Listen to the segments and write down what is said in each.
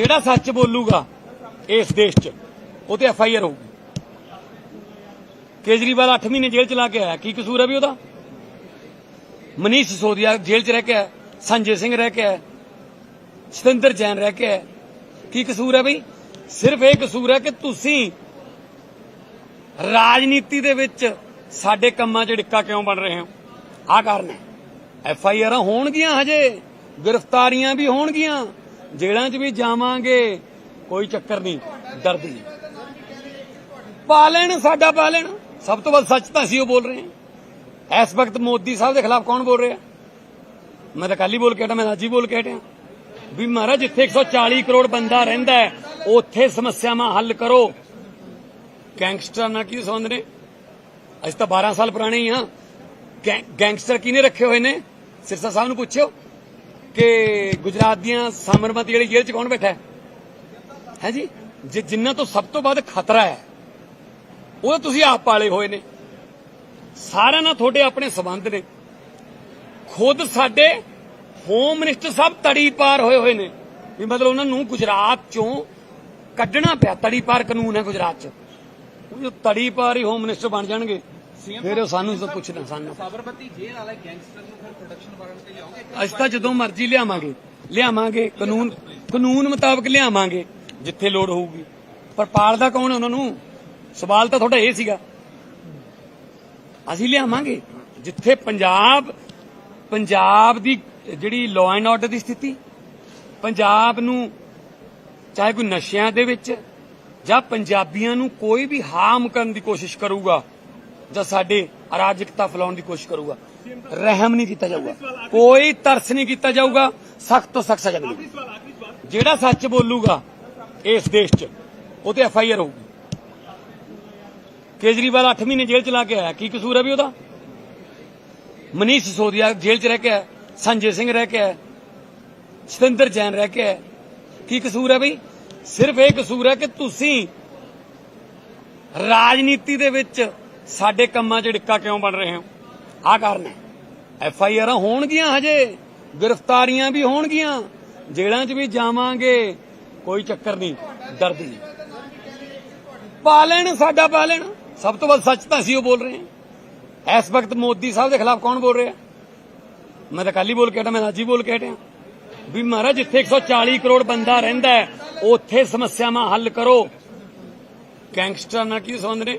ਜਿਹੜਾ ਸੱਚ ਬੋਲੂਗਾ ਇਸ ਦੇਸ਼ 'ਚ? ਉਹ ਤੇ ਐਫ ਆਈ ਆਰ ਹੋਊਗੀ। ਕੇਜਰੀਵਾਲ 8 ਮਹੀਨੇ ਜੇਲ੍ਹ ਚ ਲਾ ਕੇ ਆਇਆ। ਕੀ ਕਸੂਰ ਹੈ ਵੀ ਉਹਦਾ? ਮਨੀਸ਼ ਸਿਸੋਦੀਆ ਜੇਲ੍ਹ ਚ ਰਹਿ ਕੇ ਆਇਆ। ਸੰਜੇ ਸਿੰਘ ਰਹਿ ਕੇ ਆਇਆ। ਸਤਿੰਦਰ ਜੈਨ ਰਹਿ ਕੇ ਆਇਆ। ਕੀ ਕਸੂਰ ਹੈ ਬਈ? ਸਿਰਫ ਇਹ ਕਸੂਰ ਹੈ ਕਿ ਤੁਸੀਂ ਰਾਜਨੀਤੀ ਦੇ ਵਿੱਚ ਸਾਡੇ ਕੰਮਾਂ 'ਚ ਡਿੱਕਾ ਕਿਉਂ ਬਣ ਰਹੇ ਹੋ? ਆਹ ਕਾਰਨ ਹੈ। ਐਫ ਆਈ ਆਰਾਂ ਹੋਣਗੀਆਂ ਹਜੇ। ਗ੍ਰਿਫਤਾਰੀਆਂ ਵੀ ਹੋਣਗੀਆਂ। ਜੇਲ੍ਹਾਂ 'ਚ ਵੀ ਜਾਵਾਂਗੇ, ਕੋਈ ਚੱਕਰ ਨਹੀਂ, ਦਰਦ ਨਹੀਂ। ਪਾ ਲੈਣ, ਸਾਡਾ ਪਾ ਲੈਣ। ਸਭ ਤੋਂ ਵੱਧ ਸੱਚ ਤਾਂ ਅਸੀਂ ਉਹ ਬੋਲ ਰਹੇ ਹਾਂ। ਇਸ ਵਕਤ ਮੋਦੀ ਸਾਹਿਬ ਦੇ ਖਿਲਾਫ ਕੌਣ ਬੋਲ ਰਿਹਾ? ਮੈਂ ਤਾਂ ਕੱਲ ਹੀ ਬੋਲ ਕੇ ਹਟਿਆ, ਮੈਂ ਅੱਜ ਹੀ ਬੋਲ ਕੇ ਹਟਿਆ। ਵੀ ਮਹਾਰਾਜ, ਜਿੱਥੇ 140 ਕਰੋੜ ਬੰਦਾ ਰਹਿੰਦਾ ਹੈ, ਉੱਥੇ ਸਮੱਸਿਆਵਾਂ ਹੱਲ ਕਰੋ। ਗੈਂਗਸਟਰ ਨਾਲ ਕੀ ਸੰਬੰਧ ਨੇ? ਅਸੀਂ ਤਾਂ 12 ਸਾਲ ਪੁਰਾਣੇ ਹੀ ਹਾਂ। ਗੈਂ- ਗੈਂਗਸਟਰ ਕਿਹਨੇ ਰੱਖੇ ਹੋਏ ਨੇ? ਸਿਰਸਾ ਸਾਹਿਬ ਨੂੰ ਪੁੱਛਿਓ। ਕਿ ਗੁਜਰਾਤ ਦੀਆਂ ਸਾਮਰਮਤੀ ਵਾਲੀ ਜੇਲ੍ਹ 'ਚ ਕੌਣ ਬੈਠਾ ਹੈ? ਹੈ ਜੀ? ਜੇ ਜਿਨ੍ਹਾਂ ਤੋਂ ਸਭ ਤੋਂ ਵੱਧ ਖਤਰਾ ਹੈ, ਉਹ ਤੁਸੀਂ ਆਪ ਪਾਲੇ ਹੋਏ ਨੇ। ਸਾਰਿਆਂ ਨਾਲ ਤੁਹਾਡੇ ਆਪਣੇ ਸਬੰਧ ਨੇ। ਖੁਦ ਸਾਡੇ ਹੋਮ ਮਿਨਿਸਟਰ ਸਾਹਿਬ ਤੜੀ ਪਾਰ ਹੋਏ ਹੋਏ ਨੇ। ਵੀ ਮਤਲਬ ਉਹਨਾਂ ਨੂੰ ਗੁਜਰਾਤ ਚੋਂ ਕੱਢਣਾ ਪਿਆ, ਤੜੀ ਪਾਰ ਕਾਨੂੰਨ ਹੈ ਗੁਜਰਾਤ 'ਚ। ਉਹ ਤੜੀ ਪਾਰ ਹੀ ਹੋਮ ਮਿਨਿਸਟਰ ਬਣ ਜਾਣਗੇ ਫਿਰ ਉਹ ਸਾਨੂੰ ਤਾਂ ਪੁੱਛਣਾ ਸਾਨੂੰ। ਸਾਬਰਮਤੀ ਜੇਲ੍ਹ ਵਾਲੇ ਗੈਂਗਸਟਰ ਨੂੰ ਫਿਰ ਪ੍ਰੋਡਕਸ਼ਨ ਵਾਰਨ ਤੇ ਲਿਆਓਗੇ ਅਸੀਂ ਤਾਂ ਜਦੋਂ ਮਰਜ਼ੀ ਲਿਆਵਾਂਗੇ ਲਿਆਵਾਂਗੇ ਕਾਨੂੰਨ ਕਾਨੂੰਨ ਮੁਤਾਬਕ ਲਿਆਵਾਂਗੇ ਜਿੱਥੇ ਲੋੜ ਹੋਊਗੀ। ਪਰ ਪਾਲਦਾ ਕੌਣ ਉਹਨਾਂ ਨੂੰ? ਸਵਾਲ ਤਾਂ ਤੁਹਾਡਾ ਇਹ ਸੀਗਾ। ਅਸੀਂ ਲਿਆਵਾਂਗੇ ਜਿੱਥੇ ਪੰਜਾਬ ਪੰਜਾਬ ਦੀ ਜਿਹੜੀ ਲਾਅ ਐਂਡ ਆਰਡਰ ਦੀ ਸਥਿਤੀ ਪੰਜਾਬ ਨੂੰ ਚਾਹੇ ਕੋਈ ਨਸ਼ਿਆਂ ਦੇ ਵਿੱਚ ਜਾਂ ਪੰਜਾਬੀਆਂ ਨੂੰ ਕੋਈ ਵੀ ਹਾਰਮ ਕਰਨ ਦੀ ਕੋਸ਼ਿਸ਼ ਕਰੂਗਾ ਜਾਂ ਸਾਡੇ ਅਰਾਜਕਤਾ ਫੈਲਾਉਣ ਦੀ ਕੋਸ਼ਿਸ਼ ਕਰੂਗਾ। ਰਹਿਮ ਨਹੀਂ ਕੀਤਾ ਜਾਊਗਾ। ਕੋਈ ਤਰਸ ਨਹੀਂ ਕੀਤਾ ਜਾਊਗਾ। ਸਖਤ ਤੋਂ ਸਖਤ ਸਜ਼ਾ ਮਿਲੇਗੀ। ਜਿਹੜਾ ਸੱਚ ਬੋਲੂਗਾ ਇਸ ਦੇਸ਼ 'ਚ ਉਹ ਤੇ ਐਫ ਆਈ ਆਰ ਹੋਊਗੀ। ਕੇਜਰੀਵਾਲ 8 ਮਹੀਨੇ ਜੇਲ੍ਹ ਚ ਲਾ ਕੇ ਆਇਆ। ਕੀ ਕਸੂਰ ਹੈ ਵੀ ਉਹਦਾ? ਮਨੀਸ਼ ਸਿਸੋਦੀਆ ਜੇਲ੍ਹ ਚ ਰਹਿ ਕੇ ਆਇਆ। ਸੰਜੇ ਸਿੰਘ ਰਹਿ ਕੇ ਆਇਆ। ਸਤਿੰਦਰ ਜੈਨ ਰਹਿ ਕੇ ਆਇਆ। ਕੀ ਕਸੂਰ ਹੈ ਬਈ? ਸਿਰਫ ਇਹ ਕਸੂਰ ਹੈ ਕਿ ਤੁਸੀਂ ਰਾਜਨੀਤੀ ਦੇ ਵਿੱਚ ਸਾਡੇ ਕੰਮਾਂ 'ਚ ਡਿੱਕਾ ਕਿਉਂ ਬਣ ਰਹੇ ਹੋ? ਆਹ ਕਾਰਨ ਹੈ। ਐਫ ਆਈ ਆਰਾਂ ਹੋਣਗੀਆਂ ਹਜੇ, ਗ੍ਰਿਫਤਾਰੀਆਂ ਵੀ ਹੋਣਗੀਆਂ, ਜੇਲ੍ਹਾਂ 'ਚ ਵੀ ਜਾਵਾਂਗੇ, ਕੋਈ ਚੱਕਰ ਨਹੀਂ, ਦਰਦ ਨਹੀਂ। ਪਾ ਲੈਣ, ਸਾਡਾ ਪਾ ਲੈਣ। ਸਭ ਤੋਂ ਵੱਧ ਸੱਚ ਤਾਂ ਅਸੀਂ ਉਹ ਬੋਲ ਰਹੇ ਹਾਂ। ਇਸ ਵਕਤ ਮੋਦੀ ਸਾਹਿਬ ਦੇ ਖਿਲਾਫ ਕੌਣ ਬੋਲ ਰਿਹਾ? ਮੈਂ ਤਾਂ ਕੱਲ ਹੀ ਬੋਲ ਕੇ ਹਟਿਆ, ਮੈਂ ਅੱਜ ਹੀ ਬੋਲ ਕੇ ਹਟਿਆ। ਵੀ ਮਹਾਰਾਜ, ਜਿੱਥੇ 140 ਕਰੋੜ ਬੰਦਾ ਰਹਿੰਦਾ ਉੱਥੇ ਸਮੱਸਿਆਵਾਂ ਹੱਲ ਕਰੋ। ਗੈਂਗਸਟਰ ਨਾਲ ਕੀ ਸੰਬੰਧ ਨੇ?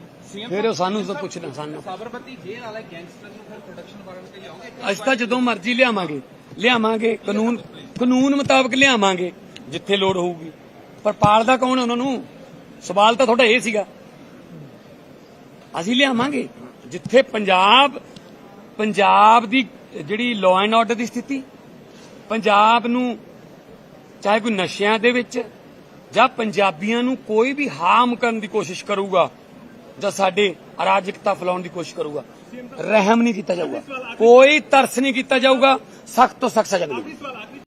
ਫਿਰ ਉਹ ਸਾਨੂੰ ਤਾਂ ਪੁੱਛਣਾ ਸਾਨੂੰ। ਸਾਬਰਮਤੀ ਜੇਲ੍ਹ ਵਾਲੇ ਗੈਂਗਸਟਰ ਨੂੰ ਫਿਰ ਪ੍ਰੋਡਕਸ਼ਨ ਵਾਰਨ ਤੇ ਲਿਆਓਗੇ? ਅਸੀਂ ਤਾਂ ਜਦੋਂ ਮਰਜ਼ੀ ਲਿਆਵਾਂਗੇ। ਲਿਆਵਾਂਗੇ ਕਾਨੂੰਨ ਕਾਨੂੰਨ ਮੁਤਾਬਕ ਲਿਆਵਾਂਗੇ ਜਿੱਥੇ ਲੋੜ ਹੋਊਗੀ। ਪਰ ਪਾਲਦਾ ਕੌਣ ਉਹਨਾਂ ਨੂੰ? ਸਵਾਲ ਤਾਂ ਤੁਹਾਡਾ ਇਹ ਸੀਗਾ। ਅਸੀਂ ਲਿਆਵਾਂਗੇ। ਜਿੱਥੇ ਪੰਜਾਬ ਪੰਜਾਬ ਦੀ ਜਿਹੜੀ ਲਾਅ ਐਂਡ ਆਰਡਰ ਦੀ ਸਥਿਤੀ ਪੰਜਾਬ ਨੂੰ ਚਾਹੇ ਕੋਈ ਨਸ਼ਿਆਂ ਦੇ ਵਿੱਚ ਜਾਂ ਪੰਜਾਬੀਆਂ ਨੂੰ ਕੋਈ ਵੀ ਹਾਰਮ ਕਰਨ ਦੀ ਕੋਸ਼ਿਸ਼ ਕਰੂਗਾ ਜਾਂ ਸਾਡੇ ਅਰਾਜਕਤਾ ਫੈਲਾਉਣ ਦੀ ਕੋਸ਼ਿਸ਼ ਕਰੂਗਾ। ਰਹਿਮ ਨਹੀਂ ਕੀਤਾ ਜਾਊਗਾ। ਕੋਈ ਤਰਸ ਨਹੀਂ ਕੀਤਾ ਜਾਊਗਾ। ਸਖਤ ਤੋਂ ਸਖਤ ਸਜ਼ਾ ਮਿਲੇਗੀ।